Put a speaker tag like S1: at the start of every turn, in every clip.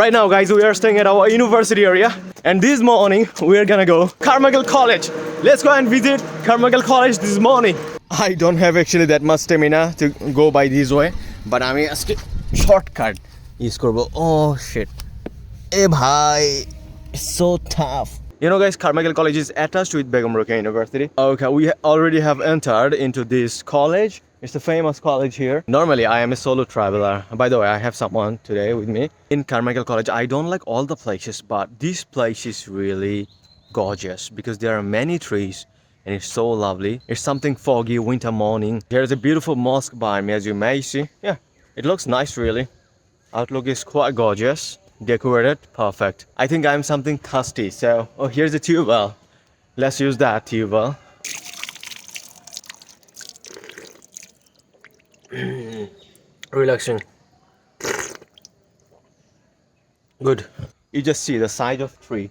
S1: Right now, guys, we are staying at our university area, and this morning we are gonna go Carmichael College. Let's go and visit Carmichael College this morning. I don't have actually that much stamina to go by this way, but আমি আজকে shortcut use করবো. Oh shit. এ ভাই it's so tough. You know, guys, Carmichael College is attached with Begum Rokia University. Okay, we ha- already have entered into this college. it's a famous college here. Normally, I am a solo traveler. By the way, I have someone today with me in Carmichael College. I don't like all the places, but this place is really gorgeous because there are many trees and it's so lovely. It's something foggy winter morning. There's a beautiful mosque by me, as you may see. Yeah, it looks nice, really. Outlook is quite gorgeous, decorated, perfect. I think I'm something thirsty, so oh, here's the tube well. Let's use that tube well. Relaxing. Good. You just see the size of tree.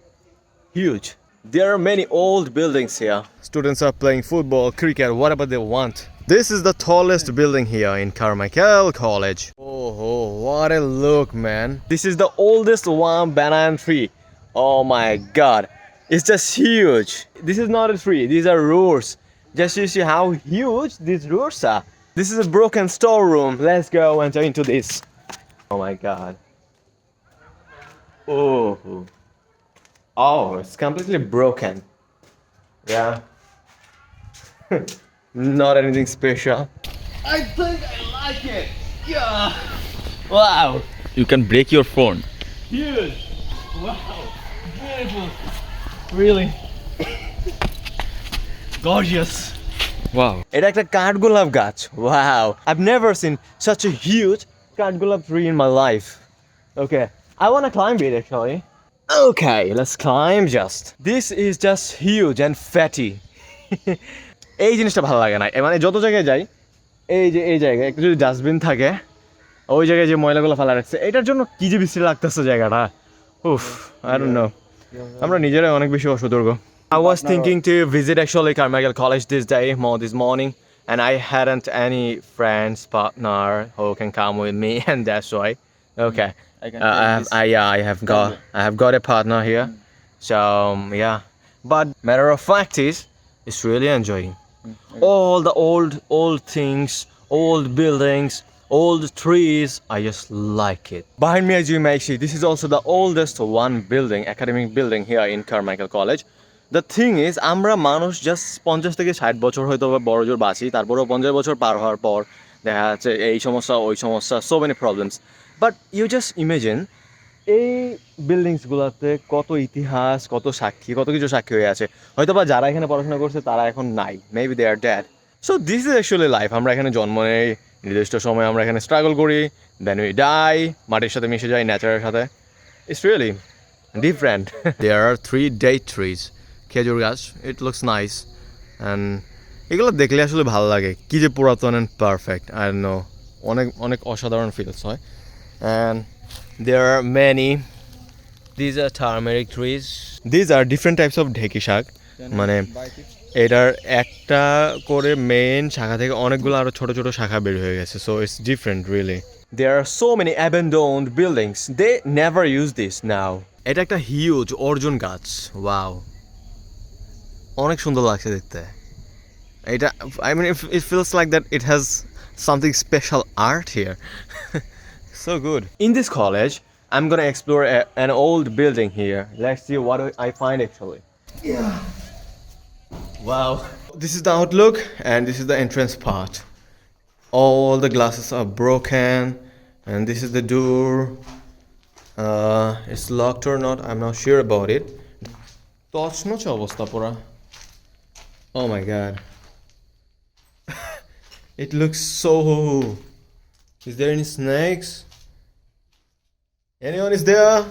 S1: Huge. There are many old buildings here. Students are playing football, cricket, whatever they want. This is the tallest building here in Carmichael College. Oh, oh what a look, man. This is the oldest one banana tree. Oh my god. It's just huge. This is not a tree, these are roots. Just you see how huge these roots are. This is a broken storeroom. Let's go enter into this. Oh my god. Oh. Oh, it's completely broken. Yeah. Not anything special. I think I like it. Yeah. Wow.
S2: You can break your phone.
S1: Huge. Wow. Beautiful. Really. Gorgeous.
S2: Wow.
S1: এটা একটা কাঠগোলাপ গাছ। Wow I've never seen such a huge কাঠগোলাপ tree in my life. Okay. I want to climb it actually. Okay let's climb just. This is just huge and fatty. এই জিনিসটা ভালো লাগে না। মানে যত জায়গায় যাই এই যে এই জায়গায় একটা যদি ডাস্টবিন থাকে ওই জায়গায় যে ময়লাগুলো ফেলা রাখছে এটার জন্য কি যে বিশ্রী লাগতেছে জায়গাটা। উফ ডোন্ট নো আমরা নিজেরাই অনেক বেশি অসতর্ক I was thinking to visit actually Carmichael College this day, more this morning, and I hadn't any friends, partner who can come with me, and that's why. Okay.
S2: I can
S1: Uh, I have. I, yeah, I have got, I have got a partner here, so um, yeah. But matter of fact is, it's really enjoying. All the old, old things, old buildings, old trees. I just like it. Behind me, as you may see, this is also the oldest one building, academic building here in Carmichael College. The thing is আমরা মানুষ just পঞ্চাশ থেকে ষাট বছর হয়তো বড় জোর বাঁচি, তারপরেও পঞ্চাশ বছর পার হওয়ার পর দেখা যাচ্ছে এই সমস্যা, ওই সমস্যা so many problems but you just imagine এই বিল্ডিংসগুলোতে কত ইতিহাস, কত সাক্ষী, কত কিছু সাক্ষী হয়ে আছে। হয়তো বা যারা এখানে পড়াশোনা করছে, তারা এখন নাই। Maybe they are dead so this is actually life আমরা এখানে জন্ম নেই, নির্দিষ্ট সময় আমরা এখানে স্ট্রাগল করি দেন উই ডাই মাটির সাথে মিশে যাই নেচারের সাথে। It's really different there are three date trees. খেজুর গাছ ইট লুকস নাইস অ্যান্ড এগুলো দেখলে আসলে ভালো লাগে। কী যে পুরাতন অ্যান্ড পারফেক্ট আই নো অনেক অনেক অসাধারণ ফিলস হয়। And there are many these are turmeric trees these are different types of ঢেকি শাক। মানে এটার একটা করে মেন শাখা থেকে অনেকগুলো আরও ছোট ছোট শাখা বের হয়ে গেছে। So it's different really There are so many abandoned buildings. They never use this now. এটা একটা হিউজ অর্জুন গাছ। ওয়াও অনেক সুন্দর লাগছে দেখতে এটা I mean it feels like that it has something special art here so good. In this college, I'm gonna explore a, an old building here. Let's see what I find actually. Yeah. Wow. This is the outlook, and this is the entrance part. All the glasses are broken, and this is the door. Uh, it's locked or not, I'm not sure about it. তছনছ অবস্থা পুরা Oh my god. it looks so. Is there any snakes? Anyone is there?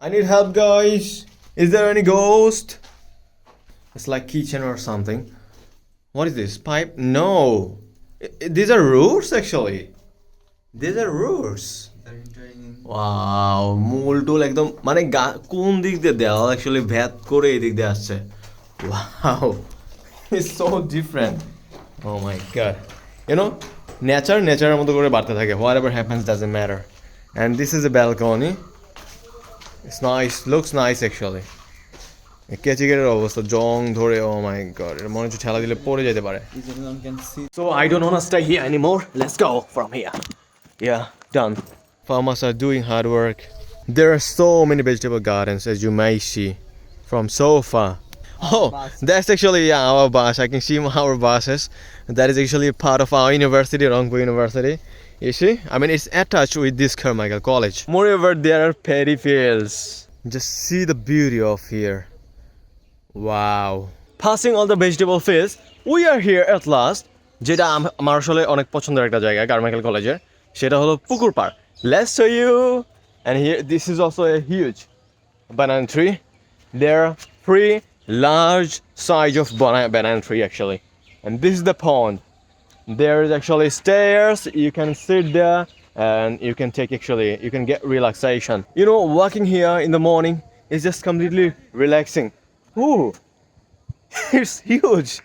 S1: I need help, guys. Is there any ghost? It's like kitchen or something. What is this? Pipe? No. I- I- these are roots, actually. These are roots. Wow মূল টুল একদম মানে গা- কোন দিক দিয়ে দেওয়াল actually ভ্যাত করে এই দিক দিয়ে আসছে wow it's so different O my god YONO nature নেচারের মতো করে বাড়তে থাকে what ever happens doesn't matter and this is a balcony It's nice, looks nice actually. কেচিকেটের অবস্থা জং ধরে ও মাই গড এটা মনে হচ্ছে ঠেলা দিলে পড়ে যেতে পারে
S3: Everyone can see.
S1: So I don't wanna stay here anymore. Let's go from here. Yeah, done. Farmers are doing hard work. There are so many vegetable gardens as you may see from so far. Oh, that's actually yeah, our bus. I can see our buses. That is actually part of our university, Rangpo University. You see? I mean, it's attached with this Carmichael College. Moreover, there are paddy fields. Just see the beauty of here. Wow. Passing all the vegetable fields, we are here at last. যেটা আম- আমার আসলে অনেক পছন্দের একটা জায়গা Carmichael কলেজের সেটা হলো পুকুর পাড় let's show you and here this is also a huge banana tree. There are three large size of bana- banana tree actually, and this is the pond. There is actually stairs. You can sit there and you can take actually you can get relaxation. You know, walking here in the morning is just completely relaxing. Ooh, it's huge.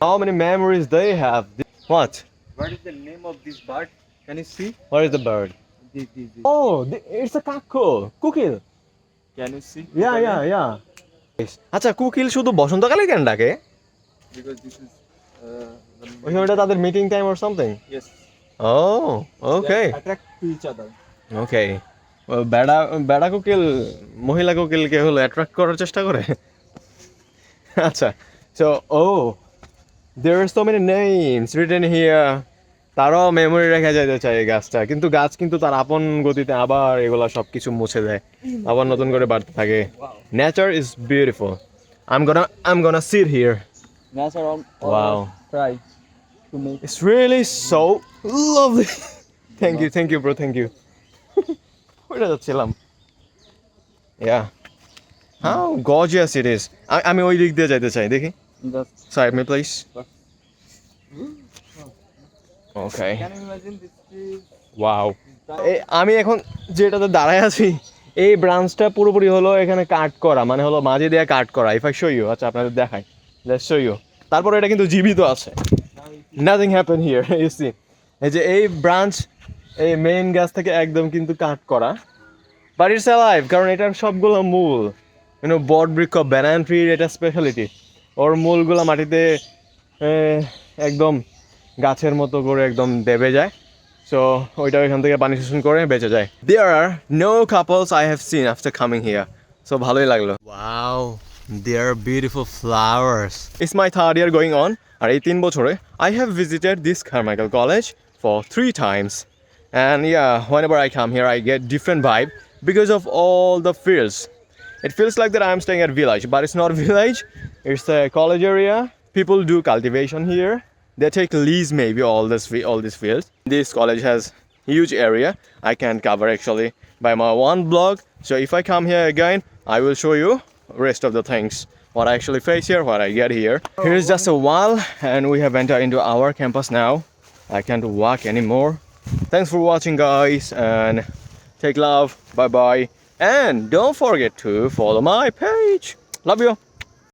S1: How many memories they have? What?
S3: What is the name of this bird? Can you see?
S1: What is the bird?
S3: This, this, this.
S1: Oh, it's a cuckoo. Kukil.
S3: Can you see?
S1: Yeah, yeah, yeah. আচ্ছা কুকিল শুধু বসন্তকালে কেন ডাকে.
S3: Uh,
S1: ওই ওটা তাদের meeting time or something. ও okay okay বেড়া বেড়া কোকিল মহিলা কোকিলকে হলো অ্যাট্রাক্ট করার চেষ্টা করে। আচ্ছা সো ও দের আর so many names written here তারাও মেমোরি রেখে যেতে চায় এই গাছটা কিন্তু গাছ কিন্তু তার আপন গতিতে আবার এগুলা সব কিছু মুছে দেয় আবার নতুন করে বাড়তে থাকে nature is beautiful I am gonna I am gonna sit
S3: here all, all
S1: Wow.
S3: try to make.
S1: It's really so lovely. thank you, thank you, bro. Thank you. যাচ্ছিলাম? How gorgeous it is. I- আমি ওই দিক দিয়ে যাইতে চাই দেখি
S3: side me please okay.
S1: Wow আমি এখন যেটাতে দাঁড়ায় আছি এই ব্রাঞ্চটা পুরোপুরি হলো এখানে কাট করা মানে হলো মাঝে দিয়ে কাট করা। ইফ আই শো ইউ আচ্ছা আপনাদের দেখাই। লেটস শো ইউ তারপরে এটা কিন্তু জীবিত আছে। Nothing happen here you see এই যে এই ব্রাঞ্চ এই মেইন গাছ থেকে একদম কিন্তু কাট করা। বাট ইটস অ্যালাইভ কারণ এটার সবগুলো মূল। ইউনো বট বৃক্ষ ব্যানান ট্রির এটা স্পেশালিটি ওর মূলগুলো মাটিতে একদম গাছের মতো করে একদম দেবে যায় সো ওইটা ওইখান থেকে পানি শোষণ করে বেঁচে যায় there are no couples I have seen after coming here so ভালোই লাগল wow there beautiful flowers it's my third year going on আর এই তিন বছরে I have visited this Carmichael college for three times And yeah, whenever I come here, I get different vibe because of all the fields. It feels like that I'm staying at village, but it's not village. It's a college area. People do cultivation here. They take lease maybe all this all these fields. This college has huge area. I can't cover actually by my one blog. So if I come here again, I will show you rest of the things. What I actually face here, what I get here. Here is just a wall, and we have entered into our campus now. I can't walk anymore. Thanks for watching, guys, and take love. Bye bye. And don't forget to follow my page. Love you.